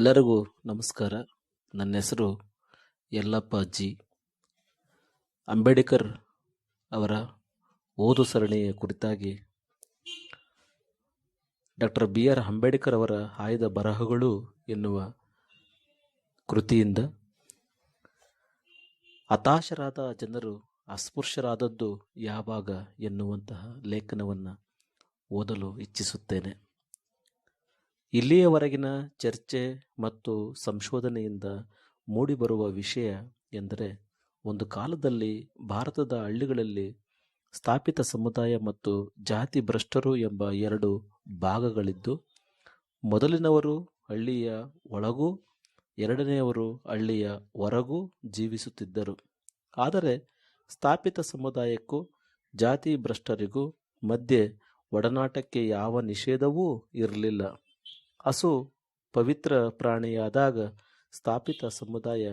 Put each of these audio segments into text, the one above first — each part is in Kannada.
ಎಲ್ಲರಿಗೂ ನಮಸ್ಕಾರ. ನನ್ನ ಹೆಸರು ಯಲ್ಲಪ್ಪ ಅಜ್ಜಿ. ಅಂಬೇಡ್ಕರ್ ಅವರ ಓದು ಸರಣಿಯ ಕುರಿತಾಗಿ ಡಾಕ್ಟರ್ ಬಿ ಆರ್ ಅಂಬೇಡ್ಕರ್ ಅವರ ಆಯ್ದ ಬರಹಗಳು ಎನ್ನುವ ಕೃತಿಯಿಂದ ಹತಾಶರಾದ ಜನರು ಅಸ್ಪೃಶ್ಯರಾದದ್ದು ಯಾವಾಗ ಎನ್ನುವಂತಹ ಲೇಖನವನ್ನು ಓದಲು ಇಚ್ಛಿಸುತ್ತೇನೆ. ಇಲ್ಲಿಯವರೆಗಿನ ಚರ್ಚೆ ಮತ್ತು ಸಂಶೋಧನೆಯಿಂದ ಮೂಡಿಬರುವ ವಿಷಯ ಎಂದರೆ ಒಂದು ಕಾಲದಲ್ಲಿ ಭಾರತದ ಹಳ್ಳಿಗಳಲ್ಲಿ ಸ್ಥಾಪಿತ ಸಮುದಾಯ ಮತ್ತು ಜಾತಿ ಭ್ರಷ್ಟರು ಎಂಬ ಎರಡು ಭಾಗಗಳಿದ್ದು, ಮೊದಲಿನವರು ಹಳ್ಳಿಯ ಒಳಗೂ, ಎರಡನೆಯವರು ಹಳ್ಳಿಯ ಹೊರಗೂ ಜೀವಿಸುತ್ತಿದ್ದರು. ಆದರೆ ಸ್ಥಾಪಿತ ಸಮುದಾಯಕ್ಕೂ, ಜಾತಿ ಭ್ರಷ್ಟರಿಗೂ ಮಧ್ಯೆ ಒಡನಾಟಕ್ಕೆ ಯಾವ ನಿಷೇಧವೂ ಇರಲಿಲ್ಲ. ಹಸು ಪವಿತ್ರ ಪ್ರಾಣಿಯಾದಾಗ ಸ್ಥಾಪಿತ ಸಮುದಾಯ,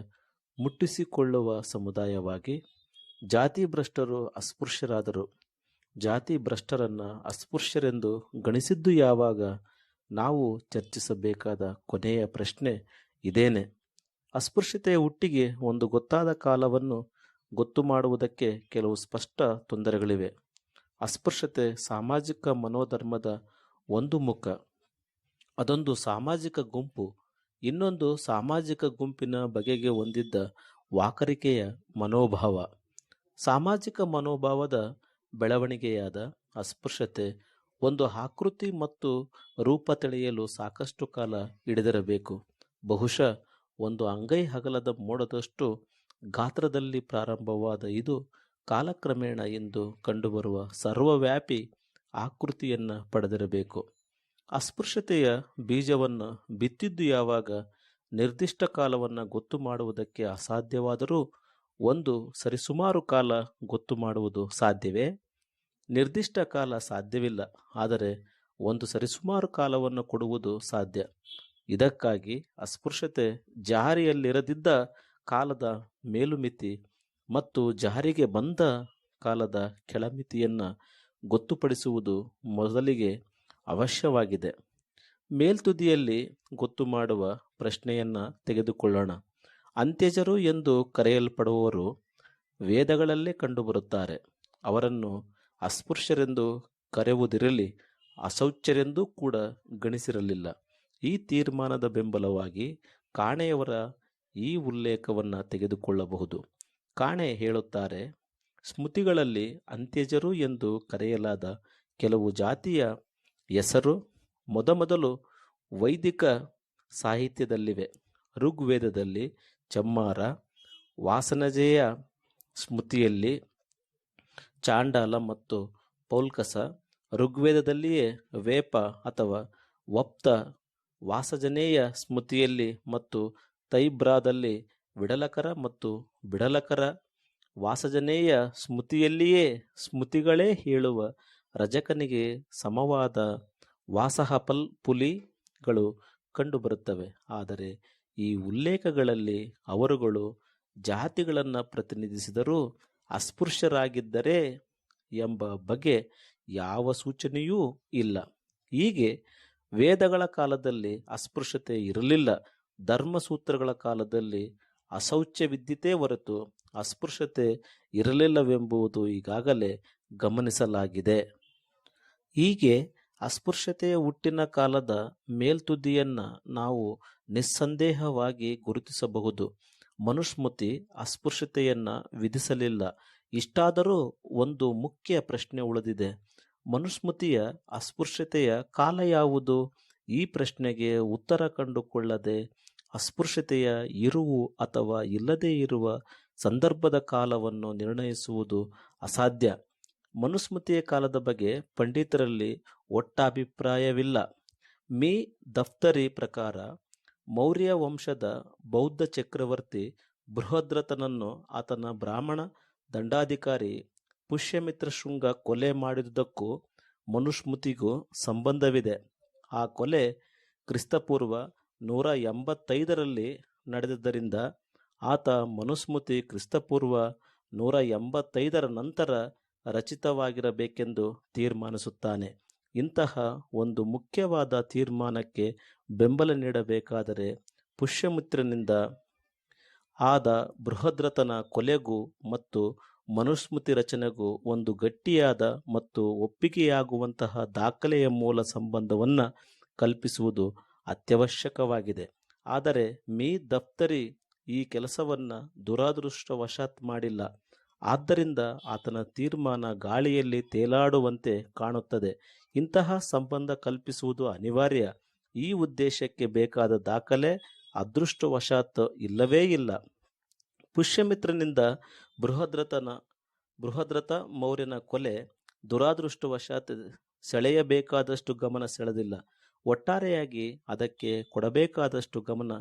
ಮುಟ್ಟಿಸಿಕೊಳ್ಳುವ ಸಮುದಾಯವಾಗಿ ಜಾತಿ ಭ್ರಷ್ಟರು ಅಸ್ಪೃಶ್ಯರಾದರು. ಜಾತಿ ಭ್ರಷ್ಟರನ್ನು ಅಸ್ಪೃಶ್ಯರೆಂದು ಗಣಿಸಿದ್ದು ಯಾವಾಗ ನಾವು ಚರ್ಚಿಸಬೇಕಾದ ಕೊನೆಯ ಪ್ರಶ್ನೆ ಇದೇನೆ. ಅಸ್ಪೃಶ್ಯತೆಯ ಹುಟ್ಟಿಗೆ ಒಂದು ಗೊತ್ತಾದ ಕಾಲವನ್ನು ಗೊತ್ತು ಮಾಡುವುದಕ್ಕೆ ಕೆಲವು ಸ್ಪಷ್ಟ ತೊಂದರೆಗಳಿವೆ. ಅಸ್ಪೃಶ್ಯತೆ ಸಾಮಾಜಿಕ ಮನೋಧರ್ಮದ ಒಂದು ಮುಖ. ಅದೊಂದು ಸಾಮಾಜಿಕ ಗುಂಪು. ಇನ್ನೊಂದು ಸಾಮಾಜಿಕ ಗುಂಪಿನ ಬಗೆಗೆ ಹೊಂದಿದ್ದ ವಾಕರಿಕೆಯ ಮನೋಭಾವ. ಸಾಮಾಜಿಕ ಮನೋಭಾವದ ಬೆಳವಣಿಗೆಯಾದ ಅಸ್ಪೃಶ್ಯತೆ ಒಂದು ಆಕೃತಿ ಮತ್ತು ರೂಪ ತಿಳಿಯಲು ಸಾಕಷ್ಟು ಕಾಲ ಹಿಡಿದಿರಬೇಕು. ಬಹುಶಃ ಒಂದು ಅಂಗೈ ಹಗಲದ ಮೋಡದಷ್ಟು ಗಾತ್ರದಲ್ಲಿ ಪ್ರಾರಂಭವಾದ ಇದು ಕಾಲಕ್ರಮೇಣ ಎಂದು ಕಂಡುಬರುವ ಸರ್ವವ್ಯಾಪಿ ಆಕೃತಿಯನ್ನು ಪಡೆದಿರಬೇಕು. ಅಸ್ಪೃಶ್ಯತೆಯ ಬೀಜವನ್ನು ಬಿತ್ತಿದ್ದು ಯಾವಾಗ ನಿರ್ದಿಷ್ಟ ಕಾಲವನ್ನು ಗೊತ್ತು ಮಾಡುವುದಕ್ಕೆ ಅಸಾಧ್ಯವಾದರೂ ಒಂದು ಸರಿಸುಮಾರು ಕಾಲ ಗೊತ್ತು ಮಾಡುವುದು ಸಾಧ್ಯವೇ? ನಿರ್ದಿಷ್ಟ ಕಾಲ ಸಾಧ್ಯವಿಲ್ಲ, ಆದರೆ ಒಂದು ಸರಿಸುಮಾರು ಕಾಲವನ್ನು ಕೊಡುವುದು ಸಾಧ್ಯ. ಇದಕ್ಕಾಗಿ ಅಸ್ಪೃಶ್ಯತೆ ಜಾರಿಯಲ್ಲಿರದಿದ್ದ ಕಾಲದ ಮೇಲುಮಿತಿ ಮತ್ತು ಜಾರಿಗೆ ಬಂದ ಕಾಲದ ಕೆಳಮಿತಿಯನ್ನು ಗೊತ್ತುಪಡಿಸುವುದು ಮೊದಲಿಗೆ ಅವಶ್ಯವಾಗಿದೆ. ಮೇಲ್ತುದಿಯಲ್ಲಿ ಗೊತ್ತು ಮಾಡುವ ಪ್ರಶ್ನೆಯನ್ನು ತೆಗೆದುಕೊಳ್ಳೋಣ. ಅಂತ್ಯಜರು ಎಂದು ಕರೆಯಲ್ಪಡುವವರು ವೇದಗಳಲ್ಲೇ ಕಂಡುಬರುತ್ತಾರೆ. ಅವರನ್ನು ಅಸ್ಪೃಶ್ಯರೆಂದು ಕರೆಯುವುದಿರಲಿ, ಅಸೌಚ್ಯರೆಂದೂ ಕೂಡ ಗಣಿಸಿರಲಿಲ್ಲ. ಈ ತೀರ್ಮಾನದ ಬೆಂಬಲವಾಗಿ ಕಾಣೆಯವರ ಈ ಉಲ್ಲೇಖವನ್ನು ತೆಗೆದುಕೊಳ್ಳಬಹುದು. ಕಾಣೆ ಹೇಳುತ್ತಾರೆ, ಸ್ಮೃತಿಗಳಲ್ಲಿ ಅಂತ್ಯಜರು ಎಂದು ಕರೆಯಲಾದ ಕೆಲವು ಜಾತಿಯ ಹೆಸರು ಮೊದಮೊದಲು ವೈದಿಕ ಸಾಹಿತ್ಯದಲ್ಲಿವೆ. ಋಗ್ವೇದದಲ್ಲಿ ಚಮ್ಮಾರ, ವಾಸನಜೆಯ ಸ್ಮೃತಿಯಲ್ಲಿ ಚಾಂಡಾಲ ಮತ್ತು ಪೌಲ್ಕಸ, ಋಗ್ವೇದದಲ್ಲಿಯೇ ವೇಪ ಅಥವಾ ವಪ್ತ, ವಾಸಜನೇಯ ಸ್ಮೃತಿಯಲ್ಲಿ ಮತ್ತು ತೈಬ್ರಾದಲ್ಲಿ ವಿಡಲಕರ ಮತ್ತು ಬಿಡಲಕರ, ವಾಸಜನೇಯ ಸ್ಮೃತಿಯಲ್ಲಿಯೇ ಸ್ಮೃತಿಗಳೇ ಹೇಳುವ ರಜಕನಿಗೆ ಸಮವಾದ ವಾಸಹಪಲ್ ಪುಲಿಗಳು ಕಂಡುಬರುತ್ತವೆ. ಆದರೆ ಈ ಉಲ್ಲೇಖಗಳಲ್ಲಿ ಅವರುಗಳು ಜಾತಿಗಳನ್ನು ಪ್ರತಿನಿಧಿಸಿದರೂ ಅಸ್ಪೃಶ್ಯರಾಗಿದ್ದರೆ ಎಂಬ ಬಗ್ಗೆ ಯಾವ ಸೂಚನೆಯೂ ಇಲ್ಲ. ಹೀಗೆ ವೇದಗಳ ಕಾಲದಲ್ಲಿ ಅಸ್ಪೃಶ್ಯತೆ ಇರಲಿಲ್ಲ. ಧರ್ಮಸೂತ್ರಗಳ ಕಾಲದಲ್ಲಿ ಅಸೌಚ್ಯವಿದ್ದಿತೇ ಹೊರತು ಅಸ್ಪೃಶ್ಯತೆ ಇರಲಿಲ್ಲವೆಂಬುದು ಈಗಾಗಲೇ ಗಮನಿಸಲಾಗಿದೆ. ಹೀಗೆ ಅಸ್ಪೃಶ್ಯತೆಯ ಹುಟ್ಟಿನ ಕಾಲದ ಮೇಲ್ತುದಿಯನ್ನ ನಾವು ನಿಸ್ಸಂದೇಹವಾಗಿ ಗುರುತಿಸಬಹುದು. ಮನುಸ್ಮೃತಿ ಅಸ್ಪೃಶ್ಯತೆಯನ್ನು ವಿಧಿಸಲಿಲ್ಲ. ಇಷ್ಟಾದರೂ ಒಂದು ಮುಖ್ಯ ಪ್ರಶ್ನೆ ಉಳಿದಿದೆ. ಮನುಸ್ಮೃತಿಯ ಅಸ್ಪೃಶ್ಯತೆಯ ಕಾಲ ಯಾವುದು? ಈ ಪ್ರಶ್ನೆಗೆ ಉತ್ತರ ಕಂಡುಕೊಳ್ಳದೆ ಅಸ್ಪೃಶ್ಯತೆಯ ಇರುವು ಅಥವಾ ಇಲ್ಲದೇ ಇರುವ ಸಂದರ್ಭದ ಕಾಲವನ್ನು ನಿರ್ಣಯಿಸುವುದು ಅಸಾಧ್ಯ. ಮನುಸ್ಮೃತಿಯ ಕಾಲದ ಬಗ್ಗೆ ಪಂಡಿತರಲ್ಲಿ ಒಟ್ಟಾಭಿಪ್ರಾಯವಿಲ್ಲ. ಮಿ ದಫ್ತರಿ ಪ್ರಕಾರ ಮೌರ್ಯ ವಂಶದ ಬೌದ್ಧ ಚಕ್ರವರ್ತಿ ಬೃಹದ್ರಥನನ್ನು ಆತನ ಬ್ರಾಹ್ಮಣ ದಂಡಾಧಿಕಾರಿ ಪುಷ್ಯಮಿತ್ರ ಶೃಂಗ ಕೊಲೆ ಮಾಡಿದುದಕ್ಕೂ ಮನುಸ್ಮೃತಿಗೂ ಸಂಬಂಧವಿದೆ. ಆ ಕೊಲೆ ಕ್ರಿಸ್ತಪೂರ್ವ ನೂರ ಎಂಬತ್ತೈದರಲ್ಲಿ ನಡೆದಿದ್ದರಿಂದ ಆತ ಮನುಸ್ಮೃತಿ ಕ್ರಿಸ್ತಪೂರ್ವ ನೂರ ಎಂಬತ್ತೈದರ ನಂತರ ರಚಿತವಾಗಿರಬೇಕೆಂದು ತೀರ್ಮಾನಿಸುತ್ತಾನೆ. ಇಂತಹ ಒಂದು ಮುಖ್ಯವಾದ ತೀರ್ಮಾನಕ್ಕೆ ಬೆಂಬಲ ನೀಡಬೇಕಾದರೆ ಪುಷ್ಯಮಿತ್ರನಿಂದ ಆದ ಬೃಹದ್ರಥನ ಕೊಲೆಗೂ ಮತ್ತು ಮನುಸ್ಮೃತಿ ರಚನೆಗೂ ಒಂದು ಗಟ್ಟಿಯಾದ ಮತ್ತು ಒಪ್ಪಿಗೆಯಾಗುವಂತಹ ದಾಖಲೆಯ ಮೂಲ ಸಂಬಂಧವನ್ನು ಕಲ್ಪಿಸುವುದು ಅತ್ಯವಶ್ಯಕವಾಗಿದೆ. ಆದರೆ ಮೀ ದಫ್ತರಿ ಈ ಕೆಲಸವನ್ನು ದುರಾದೃಷ್ಟವಶಾತ್ ಮಾಡಿಲ್ಲ. ಆದ್ದರಿಂದ ಆತನ ತೀರ್ಮಾನ ಗಾಳಿಯಲ್ಲಿ ತೇಲಾಡುವಂತೆ ಕಾಣುತ್ತದೆ. ಇಂತಹ ಸಂಬಂಧ ಕಲ್ಪಿಸುವುದು ಅನಿವಾರ್ಯ. ಈ ಉದ್ದೇಶಕ್ಕೆ ಬೇಕಾದ ದಾಖಲೆ ಅದೃಷ್ಟವಶಾತ್ ಇಲ್ಲವೇ ಇಲ್ಲ. ಪುಷ್ಯಮಿತ್ರನಿಂದ ಬೃಹದ್ರಥನ ಬೃಹದ್ರಥ ಮೌರ್ಯನ ಕೊಲೆ ದುರಾದೃಷ್ಟವಶಾತ್ ಸೆಳೆಯಬೇಕಾದಷ್ಟು ಗಮನ ಸೆಳೆದಿಲ್ಲ. ಒಟ್ಟಾರೆಯಾಗಿ ಅದಕ್ಕೆ ಕೊಡಬೇಕಾದಷ್ಟು ಗಮನ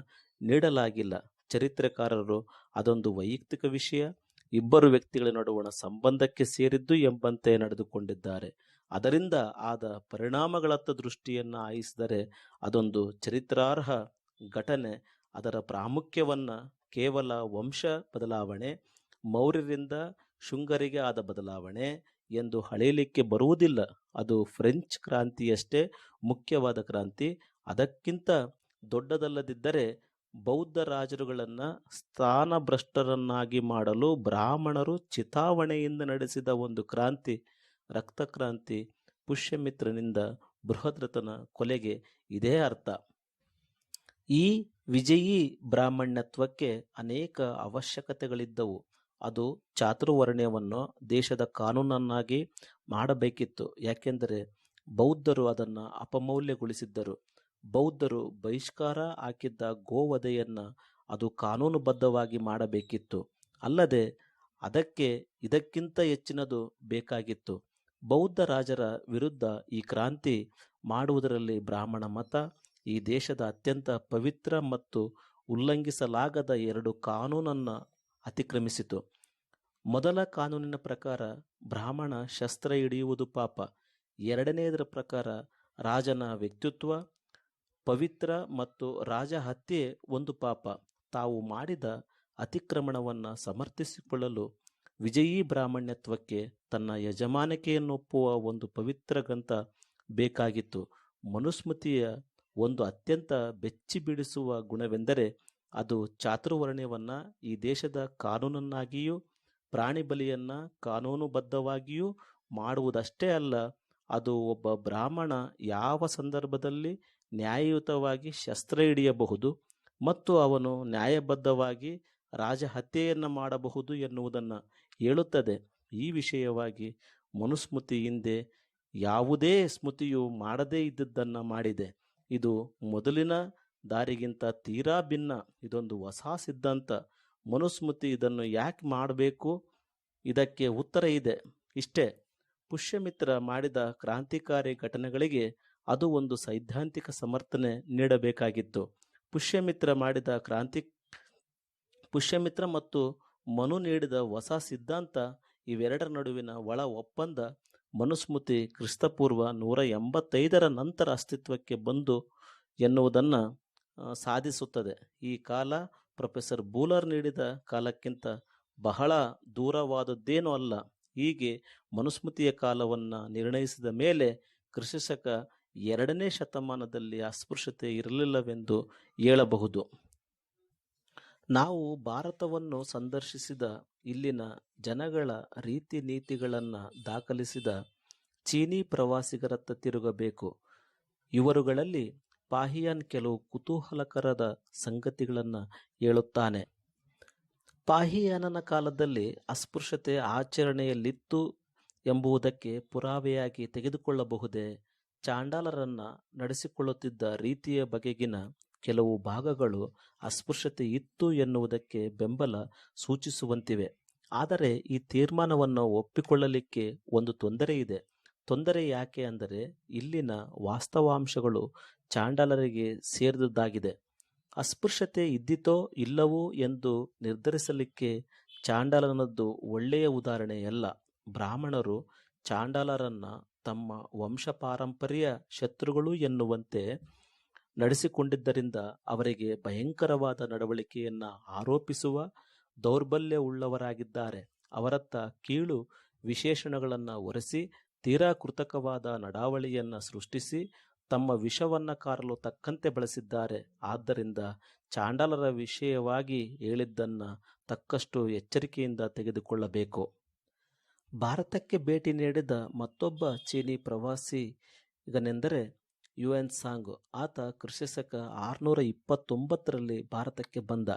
ನೀಡಲಾಗಿಲ್ಲ. ಚರಿತ್ರೆಕಾರರು ಅದೊಂದು ವೈಯಕ್ತಿಕ ವಿಷಯ. ಇಬ್ಬರು ವ್ಯಕ್ತಿಗಳ ನಡುವಣ ಸಂಬಂಧಕ್ಕೆ ಸೇರಿದ್ದು ಎಂಬಂತೆ ನಡೆದುಕೊಂಡಿದ್ದಾರೆ. ಅದರಿಂದ ಆದ ಪರಿಣಾಮಗಳತ್ತ ದೃಷ್ಟಿಯನ್ನು ಆಯಿಸಿದರೆ ಅದೊಂದು ಚರಿತ್ರಾರ್ಹ ಘಟನೆ. ಅದರ ಪ್ರಾಮುಖ್ಯವನ್ನು ಕೇವಲ ವಂಶ ಬದಲಾವಣೆ, ಮೌರ್ಯರಿಂದ ಶುಂಗರಿಗೆ ಆದ ಬದಲಾವಣೆ ಎಂದು ಹಳೆಯಲಿಕ್ಕೆ ಬರುವುದಿಲ್ಲ. ಅದು ಫ್ರೆಂಚ್ ಕ್ರಾಂತಿಯಷ್ಟೇ ಮುಖ್ಯವಾದ ಕ್ರಾಂತಿ. ಅದಕ್ಕಿಂತ ದೊಡ್ಡದಲ್ಲದಿದ್ದರೆ ಬೌದ್ಧ ರಾಜರುಗಳನ್ನು ಸ್ಥಾನಭ್ರಷ್ಟರನ್ನಾಗಿ ಮಾಡಲು ಬ್ರಾಹ್ಮಣರು ಚಿತಾವಣೆಯಿಂದ ನಡೆಸಿದ ಒಂದು ಕ್ರಾಂತಿ ರಕ್ತಕ್ರಾಂತಿ ಪುಷ್ಯಮಿತ್ರನಿಂದ ಬೃಹದ್ರಥನ ಕೊಲೆಗೆ ಇದೇ ಅರ್ಥ. ಈ ವಿಜಯೀ ಬ್ರಾಹ್ಮಣ್ಯತ್ವಕ್ಕೆ ಅನೇಕ ಅವಶ್ಯಕತೆಗಳಿದ್ದವು. ಅದು ಚಾತುರ್ವರ್ಣ್ಯವನ್ನು ದೇಶದ ಕಾನೂನನ್ನಾಗಿ ಮಾಡಬೇಕಿತ್ತು. ಯಾಕೆಂದರೆ ಬೌದ್ಧರು ಅದನ್ನು ಅಪಮೌಲ್ಯಗೊಳಿಸಿದ್ದರು. ಬೌದ್ಧರು ಬಹಿಷ್ಕಾರ ಹಾಕಿದ್ದ ಗೋವಧೆಯನ್ನು ಅದು ಕಾನೂನುಬದ್ಧವಾಗಿ ಮಾಡಬೇಕಿತ್ತು. ಅಲ್ಲದೆ ಅದಕ್ಕೆ ಇದಕ್ಕಿಂತ ಹೆಚ್ಚಿನದು ಬೇಕಾಗಿತ್ತು. ಬೌದ್ಧ ರಾಜರ ವಿರುದ್ಧ ಈ ಕ್ರಾಂತಿ ಮಾಡುವುದರಲ್ಲಿ ಬ್ರಾಹ್ಮಣ ಮತ, ಈ ದೇಶದ ಅತ್ಯಂತ ಪವಿತ್ರ ಮತ್ತು ಉಲ್ಲಂಘಿಸಲಾಗದ ಎರಡು ಕಾನೂನನ್ನು ಅತಿಕ್ರಮಿಸಿತು. ಮೊದಲ ಕಾನೂನಿನ ಪ್ರಕಾರ ಬ್ರಾಹ್ಮಣ ಶಸ್ತ್ರ ಹಿಡಿಯುವುದು ಪಾಪ. ಎರಡನೆಯದರ ಪ್ರಕಾರ ರಾಜನ ವ್ಯಕ್ತಿತ್ವ ಪವಿತ್ರ ಮತ್ತು ರಾಜ ಹತ್ಯೆ ಒಂದು ಪಾಪ. ತಾವು ಮಾಡಿದ ಅತಿಕ್ರಮಣವನ್ನು ಸಮರ್ಥಿಸಿಕೊಳ್ಳಲು ವಿಜಯೀ ಬ್ರಾಹ್ಮಣ್ಯತ್ವಕ್ಕೆ ತನ್ನ ಯಜಮಾನಿಕೆಯನ್ನು ಒಪ್ಪುವ ಒಂದು ಪವಿತ್ರ ಗ್ರಂಥ ಬೇಕಾಗಿತ್ತು. ಮನುಸ್ಮೃತಿಯ ಒಂದು ಅತ್ಯಂತ ಬೆಚ್ಚಿ ಬೀಳಿಸುವ ಗುಣವೆಂದರೆ ಅದು ಚಾತುರ್ವರ್ಣ್ಯವನ್ನು ಈ ದೇಶದ ಕಾನೂನನ್ನಾಗಿಯೂ ಪ್ರಾಣಿ ಬಲಿಯನ್ನು ಕಾನೂನುಬದ್ಧವಾಗಿಯೂ ಮಾಡುವುದಷ್ಟೇ ಅಲ್ಲ, ಅದು ಒಬ್ಬ ಬ್ರಾಹ್ಮಣ ಯಾವ ಸಂದರ್ಭದಲ್ಲಿ ನ್ಯಾಯಯುತವಾಗಿ ಶಸ್ತ್ರ ಹಿಡಿಯಬಹುದು ಮತ್ತು ಅವನು ನ್ಯಾಯಬದ್ಧವಾಗಿ ರಾಜಹತ್ಯೆಯನ್ನು ಮಾಡಬಹುದು ಎನ್ನುವುದನ್ನು ಹೇಳುತ್ತದೆ. ಈ ವಿಷಯವಾಗಿ ಮನುಸ್ಮೃತಿ ಹಿಂದೆ ಯಾವುದೇ ಸ್ಮೃತಿಯು ಮಾಡದೇ ಇದ್ದದ್ದನ್ನು ಮಾಡಿದೆ. ಇದು ಮೊದಲಿನ ದಾರಿಗಿಂತ ತೀರಾ ಭಿನ್ನ, ಇದೊಂದು ಹೊಸ ಸಿದ್ಧಾಂತ. ಮನುಸ್ಮೃತಿ ಇದನ್ನು ಯಾಕೆ ಮಾಡಬೇಕು? ಇದಕ್ಕೆ ಉತ್ತರ ಇದೆ. ಇಷ್ಟೇ, ಪುಷ್ಯಮಿತ್ರ ಮಾಡಿದ ಕ್ರಾಂತಿಕಾರಿ ಘಟನೆಗಳಿಗೆ ಅದು ಒಂದು ಸೈದ್ಧಾಂತಿಕ ಸಮರ್ಥನೆ ನೀಡಬೇಕಾಗಿತ್ತು. ಪುಷ್ಯಮಿತ್ರ ಮಾಡಿದ ಕ್ರಾಂತಿ, ಪುಷ್ಯಮಿತ್ರ ಮತ್ತು ಮನು ನೀಡಿದ ಹೊಸ ಸಿದ್ಧಾಂತ ಇವೆರಡರ ನಡುವಿನ ಒಳ ಒಪ್ಪಂದ ಮನುಸ್ಮೃತಿ ಕ್ರಿಸ್ತಪೂರ್ವ ನೂರ ಎಂಬತ್ತೈದರ ನಂತರ ಅಸ್ತಿತ್ವಕ್ಕೆ ಬಂದು ಎನ್ನುವುದನ್ನು ಸಾಧಿಸುತ್ತದೆ. ಈ ಕಾಲ ಪ್ರೊಫೆಸರ್ ಬೂಲರ್ ನೀಡಿದ ಕಾಲಕ್ಕಿಂತ ಬಹಳ ದೂರವಾದದ್ದೇನೂ ಅಲ್ಲ. ಹೀಗೆ ಮನುಸ್ಮೃತಿಯ ಕಾಲವನ್ನು ನಿರ್ಣಯಿಸಿದ ಮೇಲೆ ಕ್ರಿಸ್ತಶಕ ಎರಡನೇ ಶತಮಾನದಲ್ಲಿ ಅಸ್ಪೃಶ್ಯತೆ ಇರಲಿಲ್ಲವೆಂದು ಹೇಳಬಹುದು. ನಾವು ಭಾರತವನ್ನು ಸಂದರ್ಶಿಸಿದ ಇಲ್ಲಿನ ಜನಗಳ ರೀತಿ ನೀತಿಗಳನ್ನು ದಾಖಲಿಸಿದ ಚೀನಿ ಪ್ರವಾಸಿಗರತ್ತ ತಿರುಗಬೇಕು. ಇವರುಗಳಲ್ಲಿ ಪಾಹಿಯಾನ್ ಕೆಲವು ಕುತೂಹಲಕರದ ಸಂಗತಿಗಳನ್ನು ಹೇಳುತ್ತಾನೆ. ಪಾಹಿಯಾನನ ಕಾಲದಲ್ಲಿ ಅಸ್ಪೃಶ್ಯತೆ ಆಚರಣೆಯಲ್ಲಿತ್ತು ಎಂಬುದಕ್ಕೆ ಪುರಾವೆಯಾಗಿ ತೆಗೆದುಕೊಳ್ಳಬಹುದೇ? ಚಾಂಡಾಲರನ್ನ ನಡೆಸಿಕೊಳ್ಳುತ್ತಿದ್ದ ರೀತಿಯ ಬಗೆಗಿನ ಕೆಲವು ಭಾಗಗಳು ಅಸ್ಪೃಶ್ಯತೆ ಇತ್ತು ಎನ್ನುವುದಕ್ಕೆ ಬೆಂಬಲ ಸೂಚಿಸುವಂತಿವೆ. ಆದರೆ ಈ ತೀರ್ಮಾನವನ್ನು ಒಪ್ಪಿಕೊಳ್ಳಲಿಕ್ಕೆ ಒಂದು ತೊಂದರೆ ಇದೆ. ತೊಂದರೆ ಯಾಕೆ ಅಂದರೆ ಇಲ್ಲಿನ ವಾಸ್ತವಾಂಶಗಳು ಚಾಂಡಾಲರಿಗೆ ಸೇರಿದದ್ದಾಗಿದೆ. ಅಸ್ಪೃಶ್ಯತೆ ಇದ್ದಿತೋ ಇಲ್ಲವೋ ಎಂದು ನಿರ್ಧರಿಸಲಿಕ್ಕೆ ಚಾಂಡಾಲನದ್ದು ಒಳ್ಳೆಯ ಉದಾಹರಣೆಯಲ್ಲ. ಬ್ರಾಹ್ಮಣರು ಚಾಂಡಾಲರನ್ನ ತಮ್ಮ ವಂಶ ಪಾರಂಪರ್ಯ ಶತ್ರುಗಳು ಎನ್ನುವಂತೆ ನಡೆಸಿಕೊಂಡಿದ್ದರಿಂದ ಅವರಿಗೆ ಭಯಂಕರವಾದ ನಡವಳಿಕೆಯನ್ನು ಆರೋಪಿಸುವ ದೌರ್ಬಲ್ಯವುಳ್ಳವರಾಗಿದ್ದಾರೆ ಅವರತ್ತ ಕೀಳು ವಿಶೇಷಣಗಳನ್ನು ಒರೆಸಿ, ತೀರಾ ಕೃತಕವಾದ ನಡಾವಳಿಯನ್ನು ಸೃಷ್ಟಿಸಿ, ತಮ್ಮ ವಿಷವನ್ನು ಕಾರಲು ತಕ್ಕಂತೆ ಬಳಸಿದ್ದಾರೆ. ಆದ್ದರಿಂದ ಚಾಂಡಲರ ವಿಷಯವಾಗಿ ಹೇಳಿದ್ದನ್ನು ತಕ್ಕಷ್ಟು ಎಚ್ಚರಿಕೆಯಿಂದ ತೆಗೆದುಕೊಳ್ಳಬೇಕು. ಭಾರತಕ್ಕೆ ಭೇಟಿ ನೀಡಿದ ಮತ್ತೊಬ್ಬ ಚೀನಿ ಪ್ರವಾಸಿಗನೆಂದರೆ ಯು ಎನ್ ಸಾಂಗ್. ಆತ ಕೃಷಿಸಕ ಆರುನೂರ ಇಪ್ಪತ್ತೊಂಬತ್ತರಲ್ಲಿ ಭಾರತಕ್ಕೆ ಬಂದ.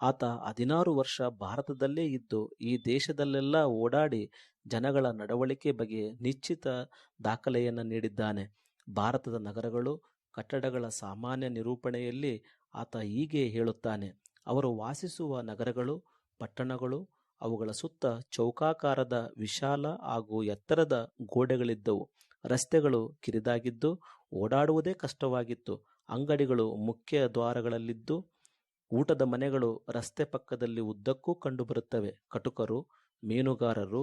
ಆತ ಹದಿನಾರು ವರ್ಷ ಭಾರತದಲ್ಲೇ ಇದ್ದು, ಈ ದೇಶದಲ್ಲೆಲ್ಲ ಓಡಾಡಿ ಜನಗಳ ನಡವಳಿಕೆ ಬಗ್ಗೆ ನಿಶ್ಚಿತ ದಾಖಲೆಯನ್ನು ನೀಡಿದ್ದಾನೆ. ಭಾರತದ ನಗರಗಳು, ಕಟ್ಟಡಗಳ ಸಾಮಾನ್ಯ ನಿರೂಪಣೆಯಲ್ಲಿ ಆತ ಹೀಗೆ ಹೇಳುತ್ತಾನೆ. ಅವರು ವಾಸಿಸುವ ನಗರಗಳು, ಪಟ್ಟಣಗಳು ಅವುಗಳ ಸುತ್ತ ಚೌಕಾಕಾರದ ವಿಶಾಲ ಹಾಗೂ ಎತ್ತರದ ಗೋಡೆಗಳಿದ್ದವು. ರಸ್ತೆಗಳು ಕಿರಿದಾಗಿದ್ದು, ಓಡಾಡುವುದೇ ಕಷ್ಟವಾಗಿತ್ತು. ಅಂಗಡಿಗಳು ಮುಖ್ಯ ದ್ವಾರಗಳಲ್ಲಿದ್ದು, ಊಟದ ಮನೆಗಳು ರಸ್ತೆ ಪಕ್ಕದಲ್ಲಿ ಉದ್ದಕ್ಕೂ ಕಂಡುಬರುತ್ತವೆ. ಕಟುಕರು, ಮೀನುಗಾರರು,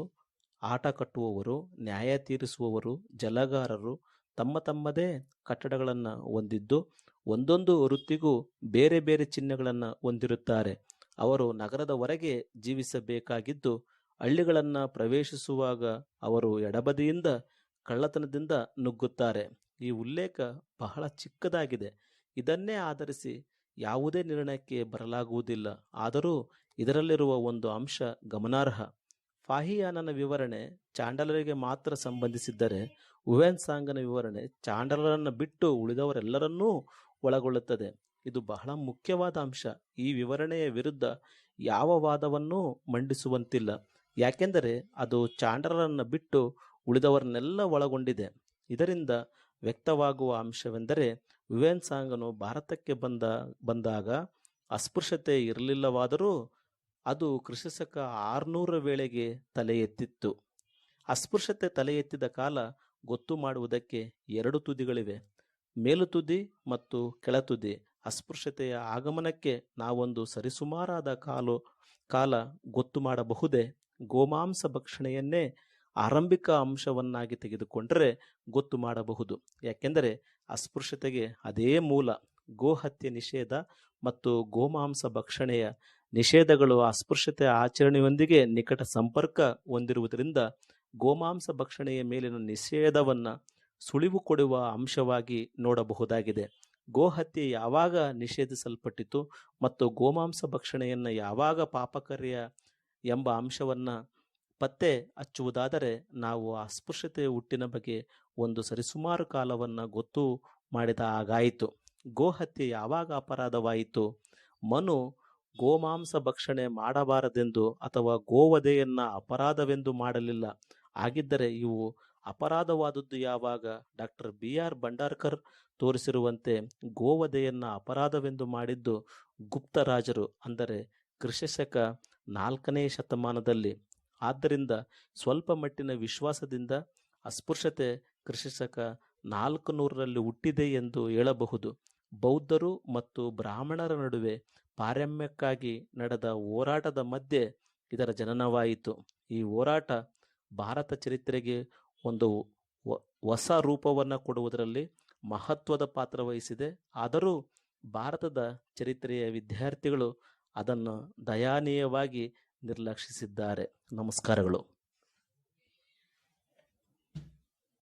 ಆಟ ಕಟ್ಟುವವರು, ನ್ಯಾಯ ತೀರಿಸುವವರು, ಜಲಗಾರರು ತಮ್ಮ ತಮ್ಮದೇ ಕಟ್ಟಡಗಳನ್ನು ಹೊಂದಿದ್ದು, ಒಂದೊಂದು ವೃತ್ತಿಗೂ ಬೇರೆ ಬೇರೆ ಚಿಹ್ನೆಗಳನ್ನು ಹೊಂದಿರುತ್ತಾರೆ. ಅವರು ನಗರದ ಹೊರಗೆ ಜೀವಿಸಬೇಕಾಗಿದ್ದು, ಹಳ್ಳಿಗಳನ್ನು ಪ್ರವೇಶಿಸುವಾಗ ಅವರು ಎಡಬದಿಯಿಂದ ಕಳ್ಳತನದಿಂದ ನುಗ್ಗುತ್ತಾರೆ. ಈ ಉಲ್ಲೇಖ ಬಹಳ ಚಿಕ್ಕದಾಗಿದೆ. ಇದನ್ನೇ ಆಧರಿಸಿ ಯಾವುದೇ ನಿರ್ಣಯಕ್ಕೆ ಬರಲಾಗುವುದಿಲ್ಲ. ಆದರೂ ಇದರಲ್ಲಿರುವ ಒಂದು ಅಂಶ ಗಮನಾರ್ಹ. ಫಾಹಿಯಾನನ ವಿವರಣೆ ಚಾಂಡಲರಿಗೆ ಮಾತ್ರ ಸಂಬಂಧಿಸಿದ್ದರೆ, ಉವೆನ್ ಸಾಂಗನ ವಿವರಣೆ ಚಾಂಡಲರನ್ನು ಬಿಟ್ಟು ಉಳಿದವರೆಲ್ಲರನ್ನೂ ಒಳಗೊಳ್ಳುತ್ತದೆ. ಇದು ಬಹಳ ಮುಖ್ಯವಾದ ಅಂಶ. ಈ ವಿವರಣೆಯ ವಿರುದ್ಧ ಯಾವ ವಾದವನ್ನೂ ಮಂಡಿಸುವಂತಿಲ್ಲ. ಯಾಕೆಂದರೆ ಅದು ಚಾಂಡರರನ್ನು ಬಿಟ್ಟು ಉಳಿದವರನ್ನೆಲ್ಲ ಒಳಗೊಂಡಿದೆ. ಇದರಿಂದ ವ್ಯಕ್ತವಾಗುವ ಅಂಶವೆಂದರೆ ವಿವೇನ್ ಸಾಂಗನು ಭಾರತಕ್ಕೆ ಬಂದ, ಬಂದಾಗ ಅಸ್ಪೃಶ್ಯತೆ ಇರಲಿಲ್ಲವಾದರೂ ಅದು ಕೃಷಿಸಕ ಆರುನೂರ ವೇಳೆಗೆ ತಲೆ ಎತ್ತಿತ್ತು ಅಸ್ಪೃಶ್ಯತೆ ತಲೆ ಎತ್ತಿದ ಕಾಲ ಗೊತ್ತು ಮಾಡುವುದಕ್ಕೆ ಎರಡು ತುದಿಗಳಿವೆ. ಮೇಲು ತುದಿ ಮತ್ತು ಕೆಳತುದಿ. ಅಸ್ಪೃಶ್ಯತೆಯ ಆಗಮನಕ್ಕೆ ನಾವೊಂದು ಸರಿಸುಮಾರಾದ ಕಾಲು, ಕಾಲ ಗೊತ್ತು ಮಾಡಬಹುದೇ? ಗೋಮಾಂಸ ಭಕ್ಷಣೆಯನ್ನೇ ಆರಂಭಿಕ ಅಂಶವನ್ನಾಗಿ ತೆಗೆದುಕೊಂಡರೆ ಗೊತ್ತು ಮಾಡಬಹುದು. ಯಾಕೆಂದರೆ ಅಸ್ಪೃಶ್ಯತೆಗೆ ಅದೇ ಮೂಲ. ಗೋಹತ್ಯೆ ನಿಷೇಧ ಮತ್ತು ಗೋಮಾಂಸ ಭಕ್ಷಣೆಯ ನಿಷೇಧಗಳು ಅಸ್ಪೃಶ್ಯತೆ ಆಚರಣೆಯೊಂದಿಗೆ ನಿಕಟ ಸಂಪರ್ಕ ಹೊಂದಿರುವುದರಿಂದ ಗೋಮಾಂಸ ಭಕ್ಷಣೆಯ ಮೇಲಿನ ನಿಷೇಧವನ್ನು ಸುಳಿವು ಕೊಡುವ ಅಂಶವಾಗಿ ನೋಡಬಹುದಾಗಿದೆ. ಗೋಹತ್ಯೆ ಯಾವಾಗ ನಿಷೇಧಿಸಲ್ಪಟ್ಟಿತು ಮತ್ತು ಗೋಮಾಂಸ ಭಕ್ಷಣೆಯನ್ನು ಯಾವಾಗ ಪಾಪಕರ್ಯ ಎಂಬ ಅಂಶವನ್ನು ಪತ್ತೆ ಹಚ್ಚುವುದಾದರೆ ನಾವು ಅಸ್ಪೃಶ್ಯತೆಯ ಹುಟ್ಟಿನ ಬಗ್ಗೆ ಒಂದು ಸರಿಸುಮಾರು ಕಾಲವನ್ನು ಗೊತ್ತು ಮಾಡಿದ ಹಾಗಾಯಿತು. ಗೋಹತ್ಯೆ ಯಾವಾಗ ಅಪರಾಧವಾಯಿತು? ಮನು ಗೋಮಾಂಸ ಭಕ್ಷಣೆ ಮಾಡಬಾರದೆಂದು ಅಥವಾ ಗೋವಧೆಯನ್ನು ಅಪರಾಧವೆಂದು ಮಾಡಲಿಲ್ಲ. ಹಾಗಿದ್ದರೆ ಇವು ಅಪರಾಧವಾದದ್ದು ಯಾವಾಗ? ಡಾಕ್ಟರ್ ಬಿ ಆರ್ ಭಂಡಾರ್ಕರ್ ತೋರಿಸಿರುವಂತೆ ಗೋವಧೆಯನ್ನ ಅಪರಾಧವೆಂದು ಮಾಡಿದ್ದು ಗುಪ್ತರಾಜರು ಅಂದರೆ ಕ್ರಿಶಶಕ ನಾಲ್ಕನೇ ಶತಮಾನದಲ್ಲಿ. ಆದ್ದರಿಂದ ಸ್ವಲ್ಪ ಮಟ್ಟಿನ ವಿಶ್ವಾಸದಿಂದ ಅಸ್ಪೃಶ್ಯತೆ ಕ್ರಿಶಶಕ ನಾಲ್ಕು ನೂರರಲ್ಲಿ ಹುಟ್ಟಿದೆ ಎಂದು ಹೇಳಬಹುದು. ಬೌದ್ಧರು ಮತ್ತು ಬ್ರಾಹ್ಮಣರ ನಡುವೆ ಪಾರಮ್ಯಕ್ಕಾಗಿ ನಡೆದ ಹೋರಾಟದ ಮಧ್ಯೆ ಇದರ ಜನನವಾಯಿತು. ಈ ಹೋರಾಟ ಭಾರತ ಚರಿತ್ರೆಗೆ ಒಂದು ಹೊಸ ರೂಪವನ್ನು ಕೊಡುವುದರಲ್ಲಿ ಮಹತ್ವದ ಪಾತ್ರ ವಹಿಸಿದೆ. ಆದರೂ ಭಾರತದ ಚರಿತ್ರೆಯ ವಿದ್ಯಾರ್ಥಿಗಳು ಅದನ್ನು ದಯಾನೀಯವಾಗಿ ನಿರ್ಲಕ್ಷಿಸಿದ್ದಾರೆ. ನಮಸ್ಕಾರಗಳು.